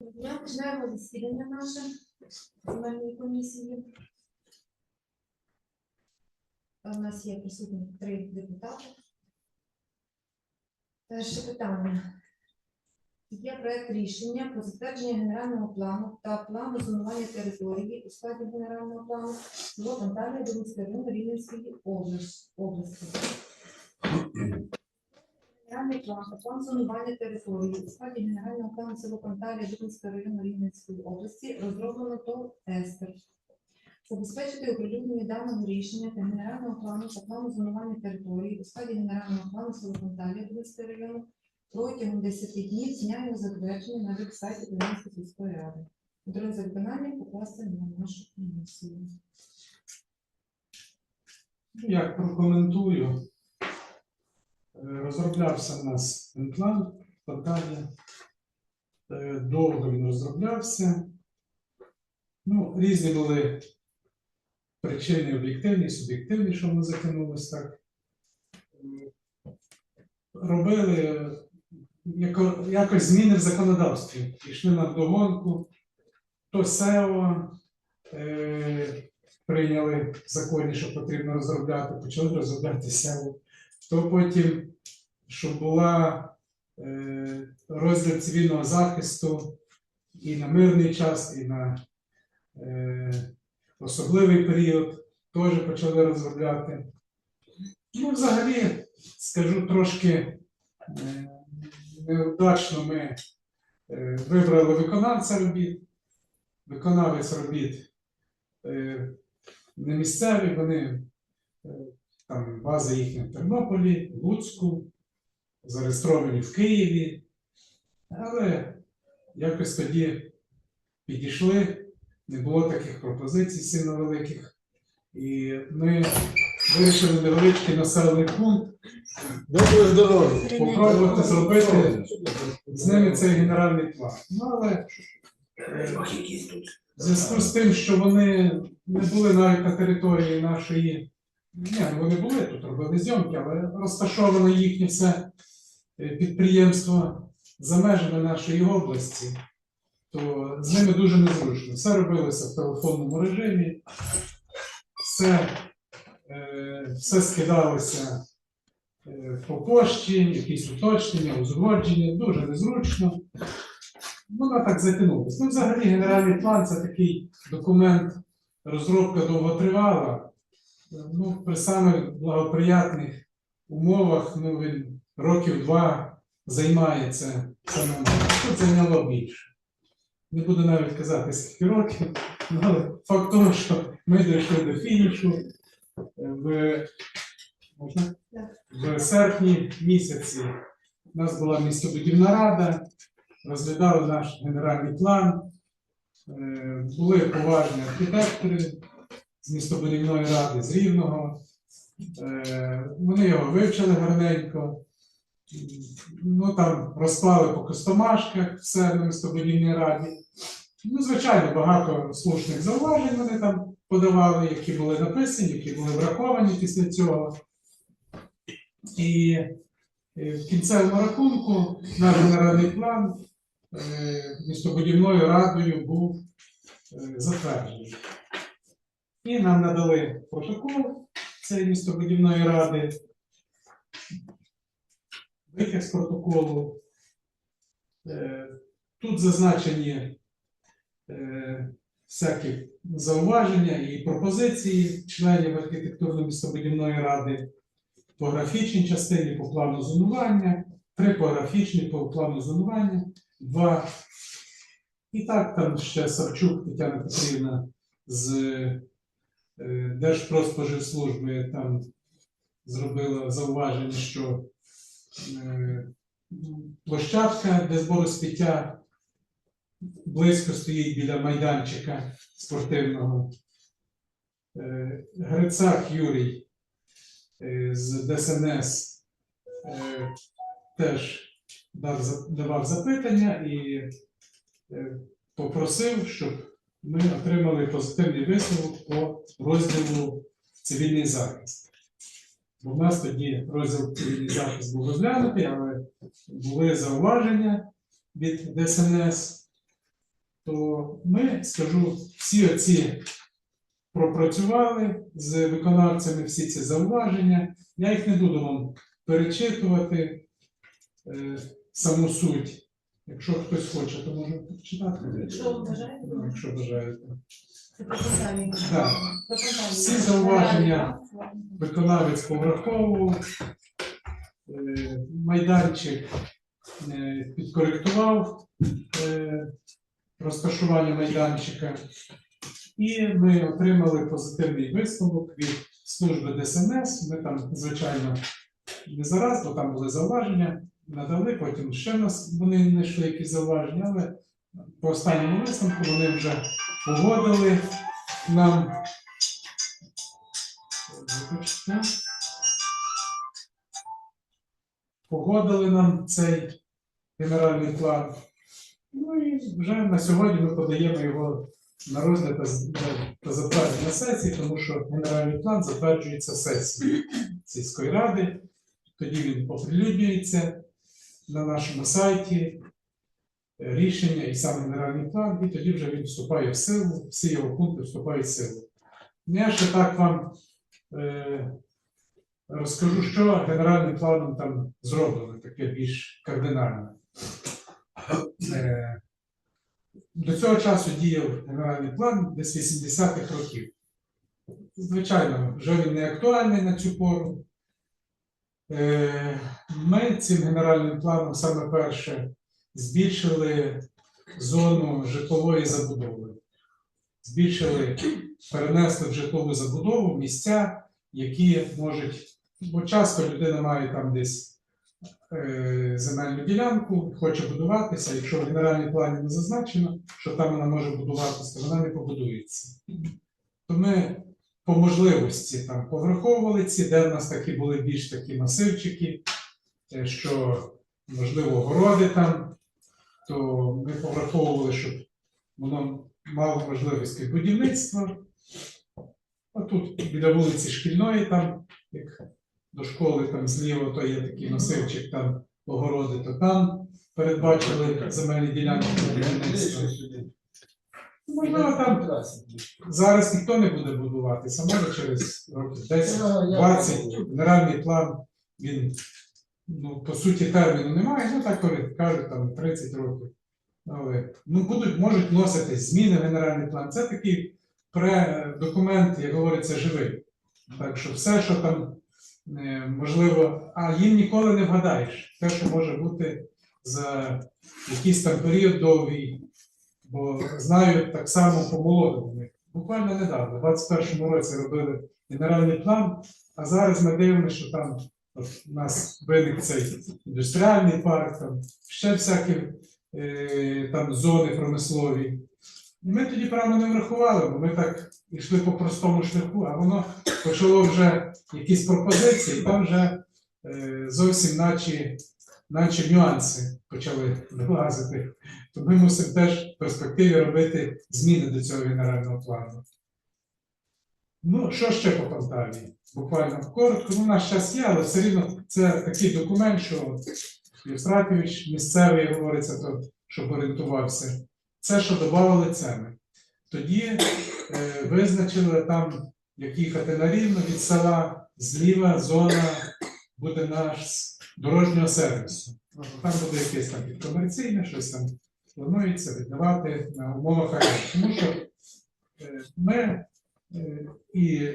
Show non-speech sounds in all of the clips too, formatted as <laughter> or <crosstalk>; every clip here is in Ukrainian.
Дня починаємо засідання наше земельної комісії. У нас є присутні три депутати. Перше питання. Є проект рішення про затвердження генерального плану та плану зонування території у складі генерального плану село Анталія Донецького району Рівненської області. Генеральний план план зонування території у складі генерального плану село Панталія Дубинського району Рівненської області розроблено ТОВ Естер. Забезпечити оприлюднення даного рішення та генерального плану та плану зонування території у складі генерального плану село Панталія Дубинського району протягом 10 днів з затвердження на веб-сайті Дубинської сільської ради. Контроль за виконанням покласти на нашу комісію. Я прокоментую. Розроблявся в нас план подання. Е, Довго він розроблявся. Ну, різні були причини об'єктивні, суб'єктивні, що ми затягнулися так. Робили е, яко- якось зміни в законодавстві. Пішли на вдогонку. То СЕО, е, прийняли в законі, що потрібно розробляти, почали розробляти СЕО. То потім, щоб була е, розділ цивільного захисту і на мирний час, і на е, особливий період, теж почали розробляти. Ну, взагалі, скажу трошки е, неудачно ми е, вибрали виконавця робіт. Виконавець робіт не місцеві, вони там база їхня в Тернополі, в Луцьку, зареєстровані в Києві. Але якось тоді підійшли, не було таких пропозицій сильно великих. І ми вирішили невеличкий населений пункт Доброго здоров'я. попробувати зробити з ними цей генеральний план. Ну, але е, в зв'язку з тим, що вони не були навіть на території нашої, ні, ну вони були тут, робили зйомки, але розташовано їхнє все е, підприємство за межами нашої області, то з ними дуже незручно. Все робилося в телефонному режимі, все, е, все скидалося е, по пошті, якісь уточнення, узгодження, дуже незручно. Вона так затягнулася. Ну, взагалі, генеральний план це такий документ, розробка довготривала. Ну, при самих благоприятних умовах ну, він років два займається самому. Тут зайняло більше. Не буду навіть казати, скільки років, ну, але факт того, що ми дійшли до фінішу е, в, можна? в серпні місяці. У нас була містобудівна рада, розглядали наш генеральний план. Е, Були поважні архітектори з містобудівної ради з Рівного. Е, Вони його вивчили гарненько. Ну там розклали по костомашках все на містобудівній раді. Ну, звичайно, багато слушних зауважень вони там подавали, які були написані, які були враховані після цього. І е, в кінцевому рахунку наш генеральний план е, містобудівною радою був затверджений. І нам надали протокол цієї містобудівної ради. Витяг з протоколу. Е, Тут зазначені е, всякі зауваження і пропозиції членів архітектурно-містобудівної ради по графічній частині по плану зонування, три по графічній по плану зонування, два. І так там ще Савчук Тетяна Петрівна з Держпродспоживслужби там зробила зауваження, що е, площадка для збору сміття близько стоїть біля майданчика спортивного. Е, Грицак Юрій е, з ДСНС е, теж давав запитання і е, попросив, щоб ми отримали позитивний висновок по розділу цивільний захист. Бо в нас тоді розділ цивільний захист був розглянутий, але були зауваження від ДСНС. то ми, скажу, всі оці пропрацювали з виконавцями всі ці зауваження. Я їх не буду вам перечитувати е, саму суть. Якщо хтось хоче, то може почитати. Якщо бажаєте, Якщо бажаєте. Це про. Так. Про. Всі зауваження Виконавець повраховував, е, майданчик е, підкоректував е, розташування майданчика, і ми отримали позитивний висновок від служби ДСНС. Ми там, звичайно, не зараз, бо там були зауваження, надали, потім ще нас вони знайшли якісь зауваження, але по останньому висновку вони вже погодили нам. Погодили нам цей генеральний план. Ну і вже на сьогодні ми подаємо його на розгляд та затвердження сесії, тому що генеральний план затверджується сесією сільської ради. Тоді він оприлюднюється на нашому сайті, е, рішення і сам генеральний план, і тоді вже він вступає в силу, всі його пункти вступають в силу. Я ще так вам е, розкажу, що генеральним планом там зроблено, таке більш кардинальне. Е, До цього часу діяв генеральний план десь 80-х років. Звичайно, вже він не актуальний на цю пору. Е, Ми цим генеральним планом саме перше збільшили зону житлової забудови. Збільшили, перенесли в житлову забудову місця, які можуть, бо часто людина має там десь е, земельну ділянку, хоче будуватися. Якщо в генеральній плані не зазначено, що там вона може будуватися, то вона не побудується. То ми по можливості там повраховували ці, де в нас такі були більш такі масивчики, е, що можливо городи там, то ми повраховували, щоб воно мало можливості будівництва. А тут біля вулиці Шкільної, там, як до школи там зліво, то є такий масивчик, там огороди, то там передбачили земельні ділянки для будівництва. Можливо, там зараз ніхто не буде будуватися, може через років 10-20. Генеральний план, він, ну, по суті, терміну немає, ну так кажуть, там 30 років. Але ну, будуть, можуть вноситись зміни в генеральний план. Це такий пре-документ, як говориться, живий. Так що все, що там е, можливо, а їм ніколи не вгадаєш. Те, що може бути за якийсь там період довгий, бо знаю так само по молодому. Буквально недавно, в 21-му році робили генеральний план, а зараз ми дивимося, що там от, у нас виник цей індустріальний парк, там ще всякі е, там зони промислові. І ми тоді правильно не врахували, бо ми так йшли по простому шляху, а воно почало вже якісь пропозиції, там вже е, зовсім наче, наче нюанси почали вилазити. То ми мусимо теж в перспективі робити зміни до цього генерального плану. Ну, що ще по Полтаві? Буквально коротко, ну, нас час є, але все рівно це такий документ, що Євстратович місцевий говориться, то, щоб орієнтувався. Це, що додавали ціни. Тоді е, визначили там, як їхати рівно від села, зліва зона буде наш дорожнього сервісу. Там буде якесь там комерційне, щось там планується віддавати на умовах оренди. Тому що е, ми е, і,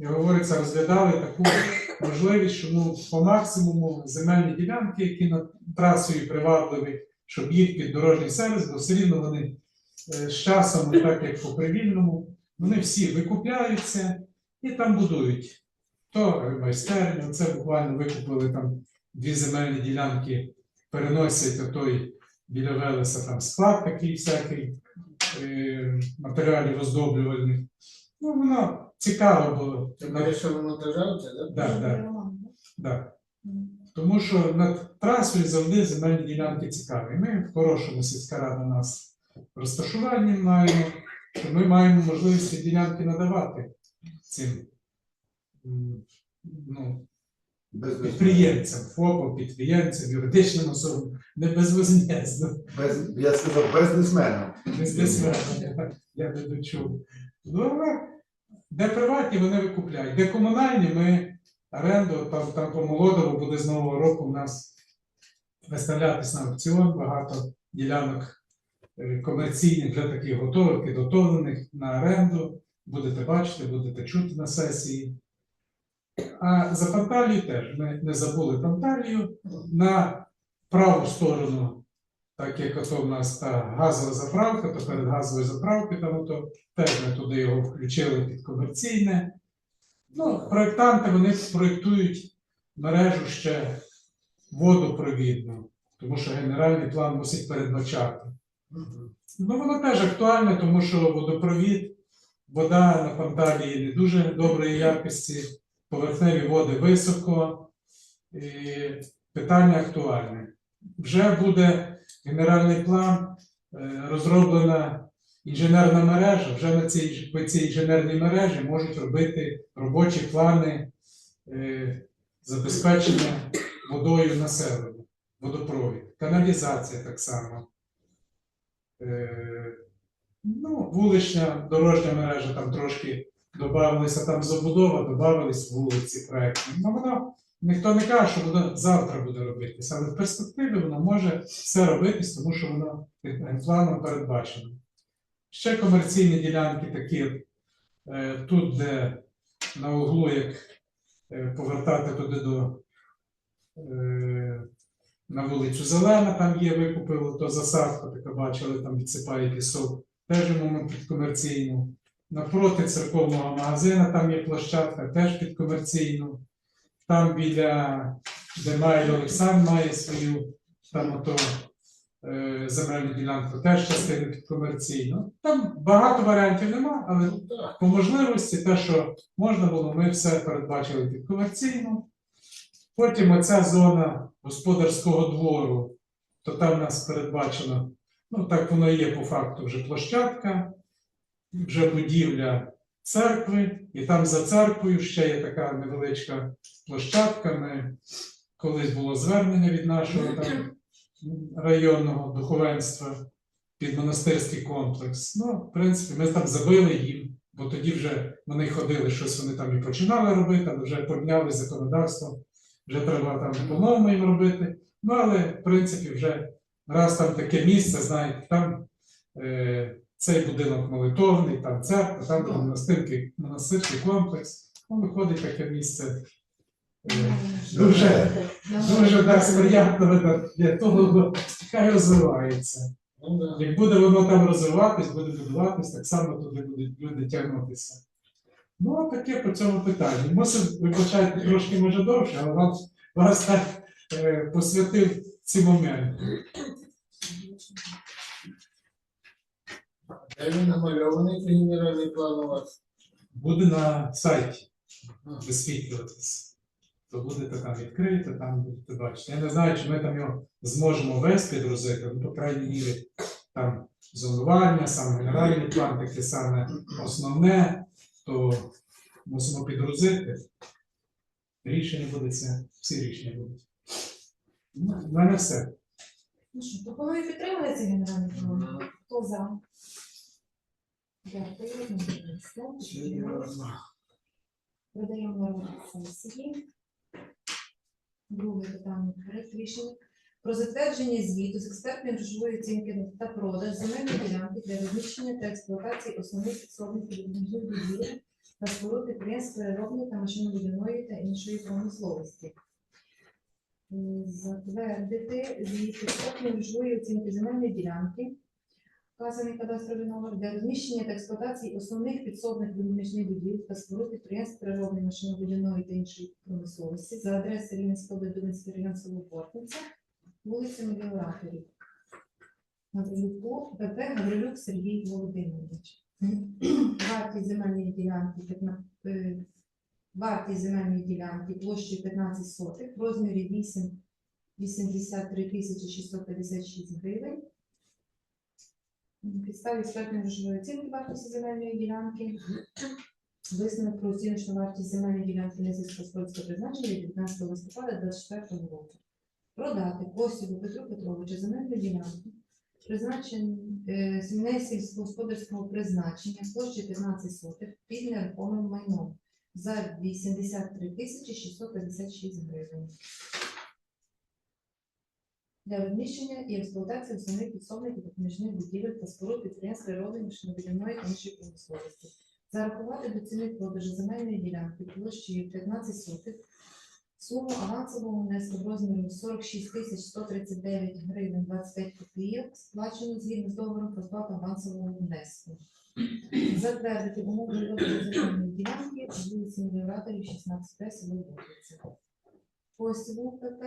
як говориться, розглядали таку можливість, що ну, по максимуму земельні ділянки, які над трасою привабливі, щоб їх під дорожній сервіс, бо все рівно вони е, з часом, так як по привільному, вони всі викупляються і там будують. То майстерню, це буквально викупили там дві земельні ділянки, переносять отой біля Велеса там склад такий всякий е, матеріалів оздоблювальних. Ну, воно цікаво було. Ти вирішили монтажувати, так? Да, да, да. Тому що над трасою завжди земельні ділянки цікаві. Ми в хорошому сільська рада у нас розташуванні маємо, що ми маємо можливість ці ділянки надавати цим м, ну, Без, підприємцям, ФОПам, підприємцям, юридичним особам, не безвозмездно. без, я сказав, бізнесменам. Бізнесмени, я не дочув. Ну, де приватні, вони викупляють. Де комунальні, ми оренду, там, там по молодому буде з нового року у нас виставлятись на аукціон, багато ділянок е, комерційних, вже таких готових, підготовлених на оренду. Будете бачити, будете чути на сесії. А за Панталію теж ми не забули Панталію на праву сторону так як ото в нас та газова заправка, то перед газовою заправкою там ото теж ми туди його включили під комерційне. Ну, проєктанти вони проєктують мережу ще водопровідну, тому що генеральний план мусить передбачати. Ну, воно теж актуальне, тому що водопровід, вода на Панталії не дуже доброї якості, поверхневі води високо, і питання актуальне. Вже буде генеральний план, е, розроблена інженерна мережа. Вже на цій, по цій інженерній мережі можуть робити робочі плани е, забезпечення водою населення, водопровід, каналізація так само. Е, Ну, вулична дорожня мережа там трошки додавалися, там забудова, додавались вулиці проектні. Ну, воно ніхто не каже, що воно завтра буде робитися, але в перспективі воно може все робитись, тому що під планом передбачено. Ще комерційні ділянки такі, е, тут, де на углу, як е, повертати туди до е, на вулицю Зелена, там є, викупили, то засадка, така бачили, там відсипає пісок, теж під комерційну. Напроти церковного магазина там є площадка, теж під комерційну. Там біля, де Майло Олександр має свою там ото е, земельну ділянку, теж частину під комерційну. Там багато варіантів нема, але Ну, по можливості, те, що можна було, ми все передбачили під комерційну. Потім оця зона господарського двору, то там у нас передбачено, ну так воно і є по факту вже площадка, вже будівля церкви, і там за церквою ще є така невеличка площадка. Ми колись було звернення від нашого там районного духовенства під монастирський комплекс. Ну, в принципі, ми там забили їм, бо тоді вже вони ходили, щось вони там і починали робити, але вже підняли законодавство, вже треба там по-новому їм робити. Ну, але в принципі, вже раз там таке місце, знаєте, там е, цей будинок молитовний, там церква, там Ну. монастирський, монастирський комплекс. Ну, виходить таке місце. Е, дуже, дуже так сприятливе для того, бо хай розвивається. Ну. Як буде воно там розвиватись, буде будуватись, так само туди будуть люди тягнутися. Ну, а таке по цьому питанню. Мусив вибачати трошки може довше, але вам вас так е, посвятив ці моменти. Де він намальований, цей генеральний план у вас? Буде на сайті Ага. висвітлюватись. То будете там відкрити, там будете бачити. Я не знаю, чи ми там його зможемо весь підгрузити, ну, по крайній мірі, там зонування, сам генеральний план, таке саме основне, то мусимо підгрузити. Рішення буде це, всі рішення будуть. Ну, в мене все. Ну що, пропоную підтримати цей генеральний план. Хто за? На розгляд сесії. Друге питання. Проект рішення про затвердження звіту з експертної грошової оцінки та продаж земельної ділянки для розміщення та експлуатації основних підсобних підвідних будівель та споруд підприємств переробної та машинобудівної та іншої промисловості. Затвердити звіт експертної грошової оцінки земельної ділянки вказаний кадастровий номер для розміщення та експлуатації основних підсобних виробничних будівель та споруд підприємств переробної машинобудівної та іншої промисловості за адресою Рівненського Дубинський район село Портниця, вулиця Меліораторів. Гаврилюку, ПП Гаврилюк Сергій Володимирович. Вартість земельної ділянки 15, е, вартість земельної ділянки площею 15 сотих в розмірі 8 83 тисячі 656 гривень. Підставі експертної грошової оцінки вартості земельної ділянки Висновок про оціночну вартість земельної ділянки на сільськогосподарського призначення від 15 листопада 2024 року. Продати Косіву Петру Петровичу земельну ділянку, призначен е, не сільськогосподарського призначення площі 15 сотих під нерухомим майном за 83 тисячі 656 гривень. Для розміщення і експлуатації основних підсобних і допоміжних будівель та споруд підприємств природної машинобудівної та іншої промисловості. Зарахувати до ціни продажу земельної ділянки площею 15 сотих суму авансового внеску в розмірі 46 тисяч 139 гривень 25 копійок, сплачено згідно з договором про сплату авансового внеску. Затвердити умови земельної ділянки вулиці Меліораторів 16 село Богдівці. Посіву ПП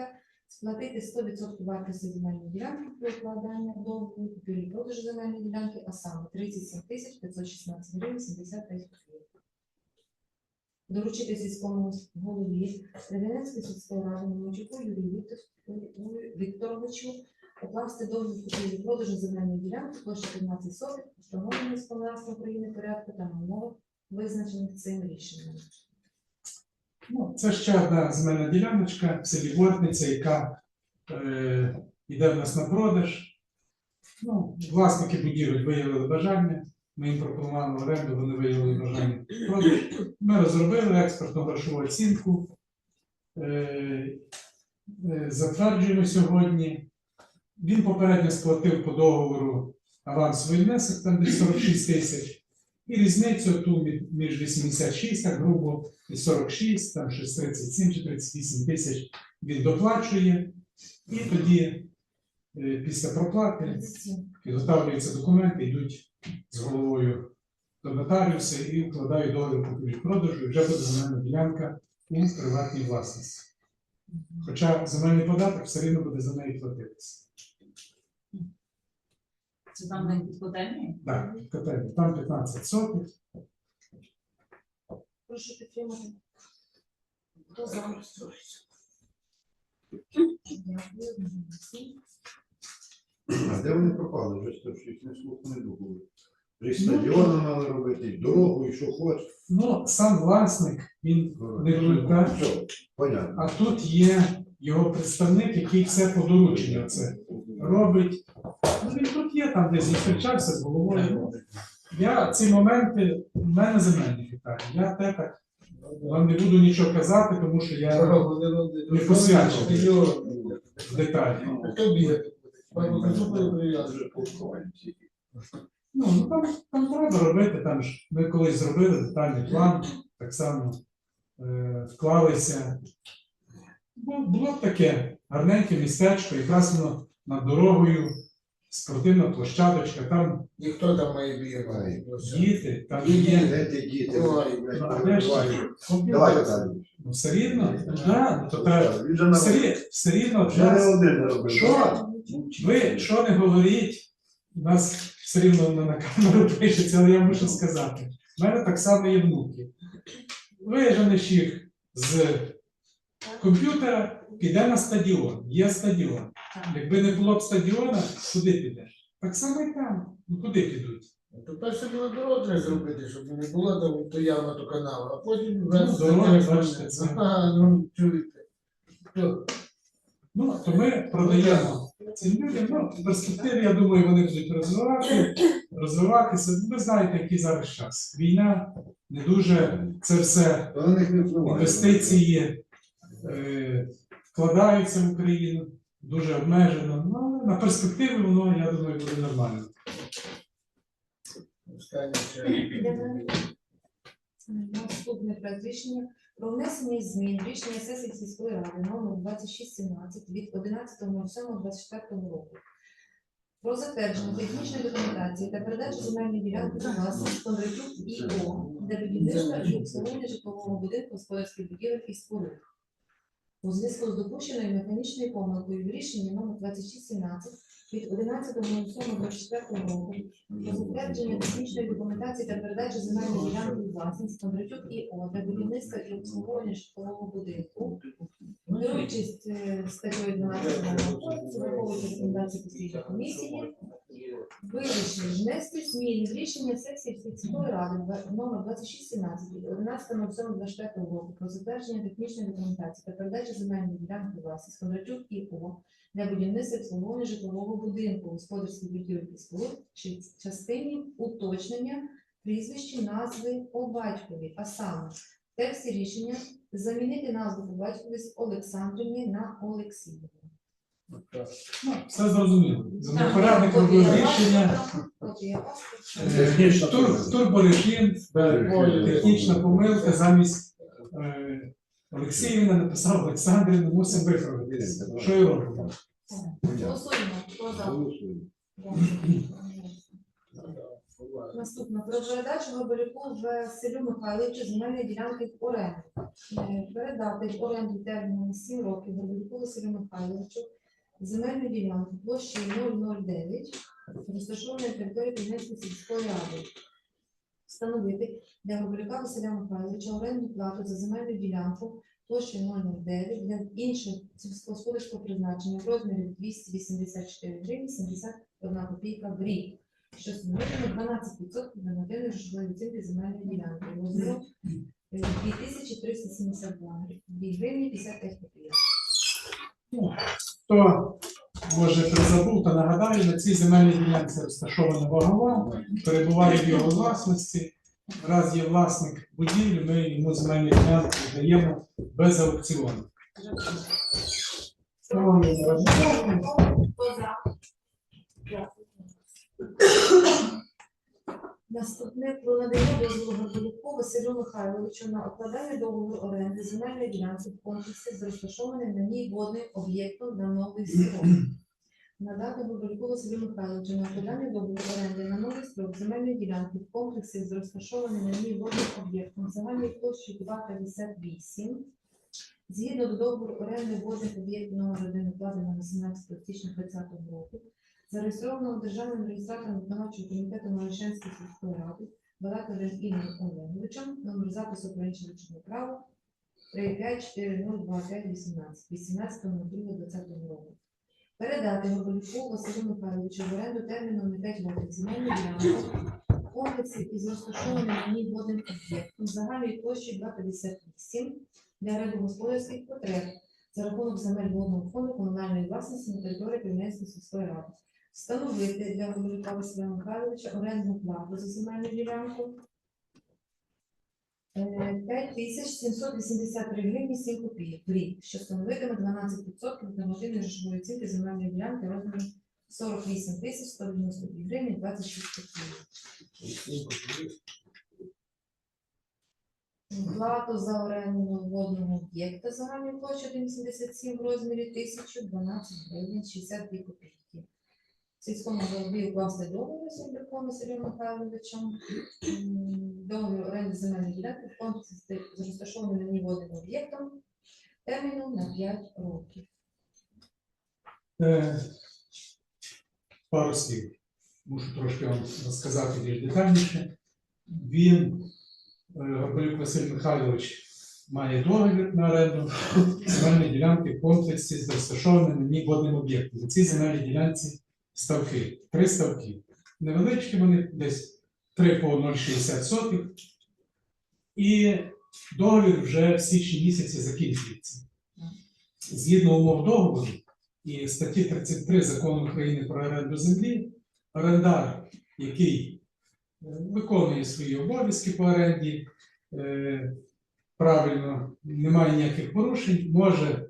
сплатити 100% вартості земельної ділянки при укладання договору купівлі продажу земельної ділянки, а саме 37 тисяч 516 гривень 75 копійок. Доручити сільському голові Ревенецької сільської ради Мельничуку Юрію Вікторовичу укласти договір купівлі продажу земельної ділянки площі 15 сотих, встановленої законодавством України порядку та на визначених цим рішенням. Ну, це ще одна земельна діляночка в селі Бортниця, яка е, йде в нас на продаж. Ну, власники будівель виявили бажання. Ми їм пропонували оренду, вони виявили бажання продаж. Ми розробили експертну грошову оцінку. Е, е, затверджуємо сьогодні. Він попередньо сплатив по договору авансовий внесок, там десь 46 тисяч. І різницю ту між 86, так грубо, і 46, там щось 37 чи 38 тисяч він доплачує. І тоді, е, після проплати, підготовлюються документи, йдуть з головою до нотаріуса і вкладають договір купівлі продажу, і вже буде земельна ділянка у приватній власності. Хоча земельний податок все рівно буде за неї платитися. Це там де підкотельні? Так, котельня, там 15 сотих. Прошу підтримати. Хто за? А де вони пропали? Вже що їх не слуху не духу. Вже і стадіони мали робити, і дорогу, і що хоч. Ну, сам власник, він не результат. Все, понятно. А тут є його представник, який все по дорученню це робить. Ну, він тут є, там десь зустрічався з головою. Я ці моменти, в мене земельні питання. Я те так вам не буду нічого казати, тому що я не посвячений в деталі. Хто бігає? Ну, ну там, там треба робити, там ж ми колись зробили детальний план, так само е, вклалися. Бу- Було б таке гарненьке містечко, якраз воно над дорогою, спортивна площадочка, там Ніхто там має бігати. діти, там є. Де ти діти? Ну, а де ж ті? Давай далі. Ну, все рівно, да, ну, то треба. Він же на Все, рі- все рівно вже не один робив. Що? Ви що не говоріть, у нас все рівно на камеру пишеться, але я мушу сказати. У мене так само є внуки. Виженеш їх з комп'ютера, піде на стадіон. Є стадіон. Якби не було б стадіона, куди підеш? Так само і там. Ну куди підуть? То перше було треба зробити, щоб не було там то яма, то канал, а потім Ну, дороги, бачите, це- <laughs> Ага, ну чуєте. То, Ну, то ми продаємо цим людям. Ну, в перспективі, я думаю, вони будуть розвивати, розвиватися. Ви знаєте, який зараз час. Війна не дуже це все то на них не впливає. інвестиції е, вкладаються в Україну дуже обмежено. Ну, але на перспективі воно, я думаю, буде нормально. Останнє ще. Наступне проект рішення про внесення змін в рішення сесії сільської ради номер 2617 від 11.07.24 року. Про затвердження технічної документації та передачу земельної ділянки на власність Кондратюк ІО для будівництва і обслуговування житлового будинку господарських будівель і споруд. У зв'язку з допущеною механічною помилкою в рішенні номер 2617 від 11.07.24 року про затвердження технічної документації та передачі земельної ділянки власність Кондратюк ІО для будівництва і обслуговування житлового будинку. Керуючись е, статтею 12 закону, враховуючи рекомендації комісії, вирішив внести зміни в рішення сесії сільської ради номер 2617 від 11.07.24 року про затвердження технічної документації та передачу земельної ділянки власність Кондратюк і О для будівництва обслуговування житлового будинку, господарських будівель і споруд частині уточнення прізвищі назви по батькові, а саме тексті рішення замінити назву по батькові з Олександрівні на Олексіївну. Ну, все зрозуміло. За порядник робив рішення. Е, Технічна тур- помилка. Турборежим, Технічна помилка. замість е, Олексіївна написав Олександрівна, мусимо виправитися. Що і робимо? Голосуємо. Хто за? Наступно про передачу Габаряку Василю Михайловичу земельної ділянки в оренду. Е, Передати в оренду терміном на 7 років Габаряку Василю Михайловичу земельну ділянку площею 009, розташованої на території Піднецької сільської ради. Встановити для Габаряка Василя Михайловича оренду плату за земельну ділянку площею 009 для іншого сільськогосподарського призначення в розмірі 284 гривні 71 копійка в рік що становитиме 12% нормативної грошової оцінки земельної ділянки розміру е, 2372 гривні 55 копійок. Хто може призабув, то нагадаю, на цій земельній ділянці розташована вагова, перебуває в його власності. Раз є власник будівлі, ми йому земельну ділянку даємо без аукціону. Народні депутати, Хто за? Наступне про надання дозволу Горбалюку Василю Михайловичу. На укладання договору оренди земельної ділянки в комплексі з розташованим на ній водним об'єктом на новий строк. Надати Горбалюку Василю Михайловичу на укладання договору оренди на новий строк земельної ділянки в комплексі з розташованим на ній водним об'єктом загальною площею 258 Згідно до договору оренди водних об'єктів номер 1 укладеного на 17 січня 2020 року, зареєстрованого державним реєстратором виконавчого комітету Малишенської сільської ради Балаковим Ігорем Олеговичем, номер запису ручного права 35402518 18.02.2020 року. Передати Горбалюку Василю Михайловичу в оренду терміном на 5 років земельну ділянку в комплексі із розташованим на ній водним об'єктом загальною площею 258 для рибогосподарських потреб за рахунок земель водного фонду комунальної власності на території Кремлівської сільської ради. Встановити для Гомелюка Василя Михайловича орендну плату за земельну ділянку е, 5783 гривні 7 копійок в рік, що становитиме 12% від нормативної грошової оцінки земельної ділянки розміром 48 тисяч 192 гривні 26 копійок. Плату за оренду водного об'єкта загальною площею 1,77 в розмірі 1012 гривень 62 копійки. Сільському голові укласти договір з Ольком Василем Михайловичем. М, Договір оренди земельної ділянки в комплексі з розташованим на ній водним об'єктом терміном на 5 років. Е, Пару слів. Мушу трошки вам розказати більш детальніше. Він, е, Горбалюк Василь Михайлович, має договір на оренду земельної ділянки в комплексі з розташованим на ній водним об'єктом. На цій земельній ділянці ставки. Три ставки. Невеличкі вони, десь 3 по 0,60 сотих. І договір вже в січні місяці закінчується. Згідно умов договору, і статті 33 закону України про оренду землі, орендар, який е, виконує свої обов'язки по оренді, е, правильно, немає ніяких порушень, може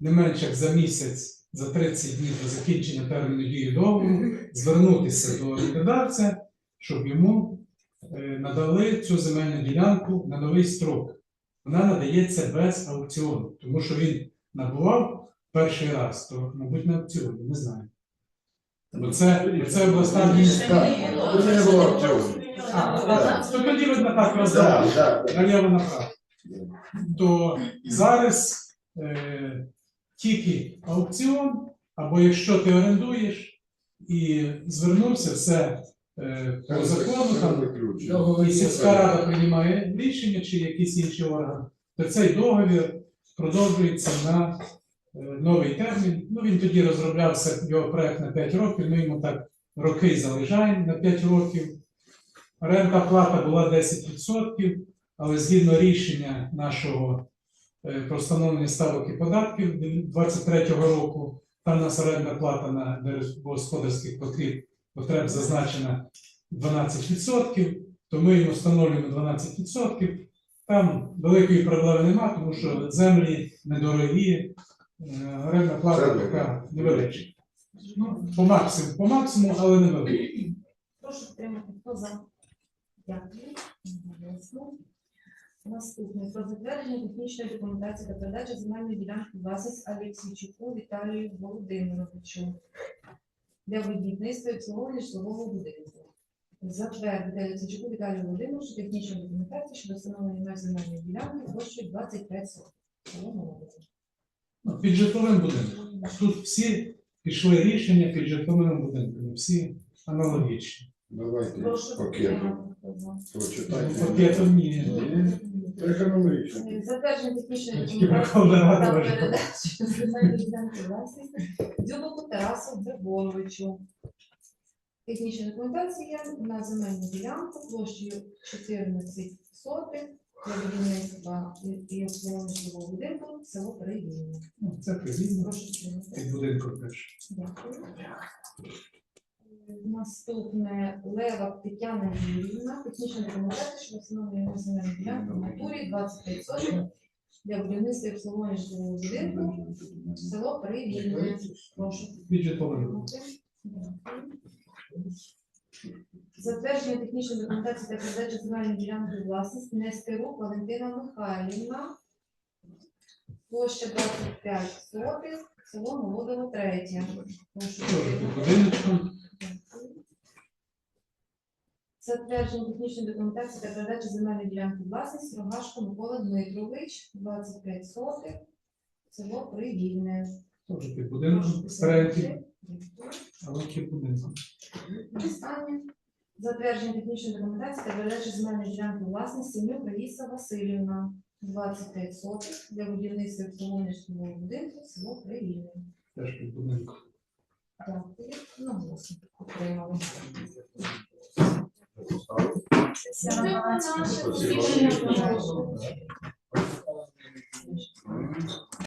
не менше за місяць, за 30 днів до закінчення терміну дії договору, звернутися до орендодавця, щоб йому е, надали цю земельну ділянку на новий строк. Вона надається без аукціону, тому що він набував перший раз, то, мабуть, на аукціоні, не знаю. Бо це, це обласна. Так, це не було аукціону. А, то тоді видно так Так, роздали, так, так. наліво. То зараз е, тільки аукціон, або якщо ти орендуєш і звернувся, все е, по закону, там і сільська рада приймає рішення чи якийсь інший орган, то цей договір продовжується на е, новий термін. Ну він тоді розроблявся його проект на 5 років. Ми йому так роки залишаємо на 5 років. Орендна плата була 10%, але згідно рішення нашого про встановлення ставок і податків 2023 року, там у нас орендна плата на господарських потреб, потреб зазначена 12%, то ми їм встановлюємо 12%. Там великої проблеми немає, тому що землі недорогі, е, орендна плата Це така невеличка. Ну, по максимуму, по максимуму, але невелика. Прошу підтримати. Хто за? Дякую. Наступне про затвердження технічної документації та передачі земельної ділянки власність Алексійчуку Віталію Володимировичу для будівництва і обслуговування житлового будинку. Затвердити Алексійчуку Віталію Володимировичу технічну документацію щодо встановлення меж земельної ділянки площею 25 соток. Село Ну, будинком. Тут всі пішли рішення під житловим будинком, всі аналогічні. Давайте Прошу пакетом. підтримати. За? Прочитайте. Пакетом ні. Економічно. Затвердження технічної Тільки документації враховувати та важливо. передачі земельної ділянки власності Дзюбаку Тарасу Григоровичу. Технічна документація на земельну ділянку площею 14 сотих для будівництва і- і обслуговування житлового будинку село Перевільне. Ну, Це привільно. Прошу підтримати. Під будинком теж. Дякую. Наступне Лева Тетяна Юрівна, технічна документація, що встановлює на земельну ділянку в натурі 25 сотень для будівництва обслуговування будинку, село Привільне. Прошу. Затвердження технічної документації та передачі земельної ділянки власність Нестерук Валентина Михайлівна. Площа 25 сотих, село Молодово третє. Прошу Теж під підтримати. будиночком. Затвердження технічної документації та передачі земельної ділянки у власність Рогашко Микола Дмитрович, 25 сотих, село Привільне. Під Прошу будинком. Старенький, але. Останнє. Затвердження технічної документації та передачі земельної ділянки у власність Сім'ю Раїса Васильівна, 25 сотих, для будівництва і будинку, село Привільне. Теж під будинком. Дякую. Ну, голосно підтримали. Це наше